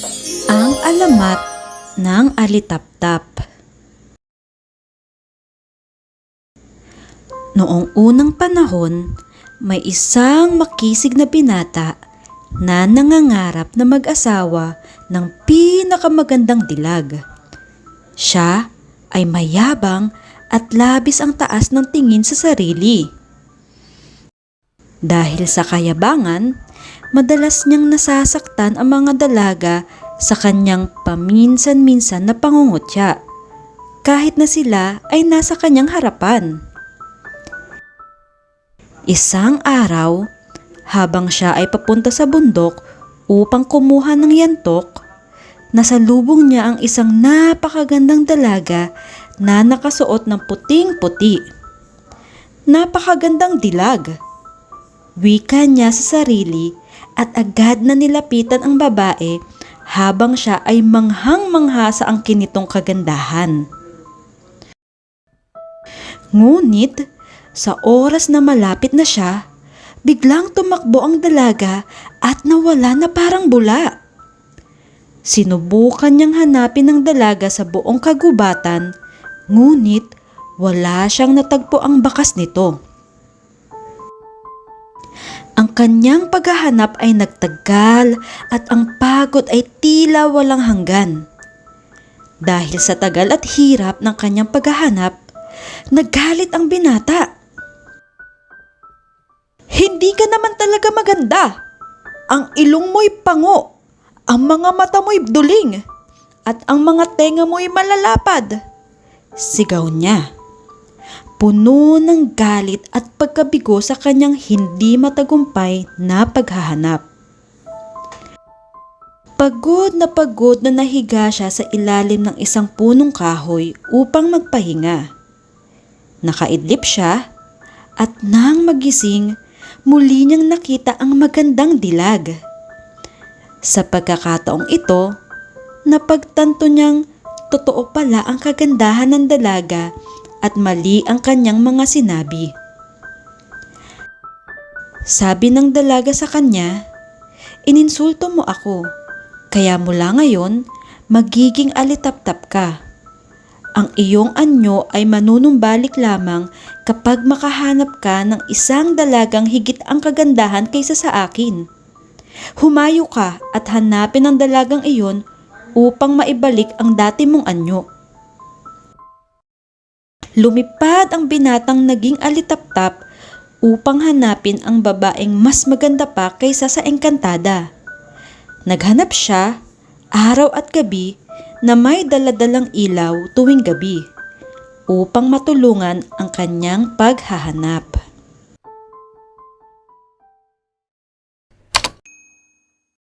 Ang alamat ng alitaptap. Noong unang panahon, may isang makisig na binata na nangangarap na mag-asawa ng pinakamagandang dilag. Siya ay mayabang at labis ang taas ng tingin sa sarili. Dahil sa kayabangan, madalas niyang nasasaktan ang mga dalaga sa kanyang paminsan-minsan na pangungutya, kahit na sila ay nasa kanyang harapan. Isang araw, habang siya ay papunta sa bundok upang kumuha ng yantok, nasalubong niya ang isang napakagandang dalaga na nakasuot ng puting-puti. Napakagandang dilag. Wika niya sa sarili at agad na nilapitan ang babae habang siya ay manghang-mangha sa ang kinitong kagandahan. Ngunit, sa oras na malapit na siya, biglang tumakbo ang dalaga at nawala na parang bula. Sinubukan niyang hanapin ang dalaga sa buong kagubatan, ngunit wala siyang natagpo ang bakas nito. Ang kanyang paghahanap ay nagtagal at ang pagod ay tila walang hanggan. Dahil sa tagal at hirap ng kanyang paghahanap, nagalit ang binata. Hindi ka naman talaga maganda. Ang ilong mo'y pango, ang mga mata mo'y duling, at ang mga tenga mo'y malalapad. Sigaw niya. Puno ng galit at pagkabigo sa kanyang hindi matagumpay na paghahanap. Pagod na pagod na nahiga siya sa ilalim ng isang punong kahoy upang magpahinga. Nakaidlip siya at nang magising, muli niyang nakita ang magandang dilag. Sa pagkakataong ito, napagtanto niyang totoo pala ang kagandahan ng dalaga at mali ang kanyang mga sinabi. Sabi ng dalaga sa kanya, Ininsulto mo ako, kaya mula ngayon magiging alitaptap ka. Ang iyong anyo ay manunumbalik lamang kapag makahanap ka ng isang dalagang higit ang kagandahan kaysa sa akin. Humayo ka at hanapin ang dalagang iyon upang maibalik ang dati mong anyo. Lumipad ang binatang naging alitaptap upang hanapin ang babaeng mas maganda pa kaysa sa engkantada. Naghanap siya araw at gabi na may daladalang ilaw tuwing gabi upang matulungan ang kanyang paghahanap.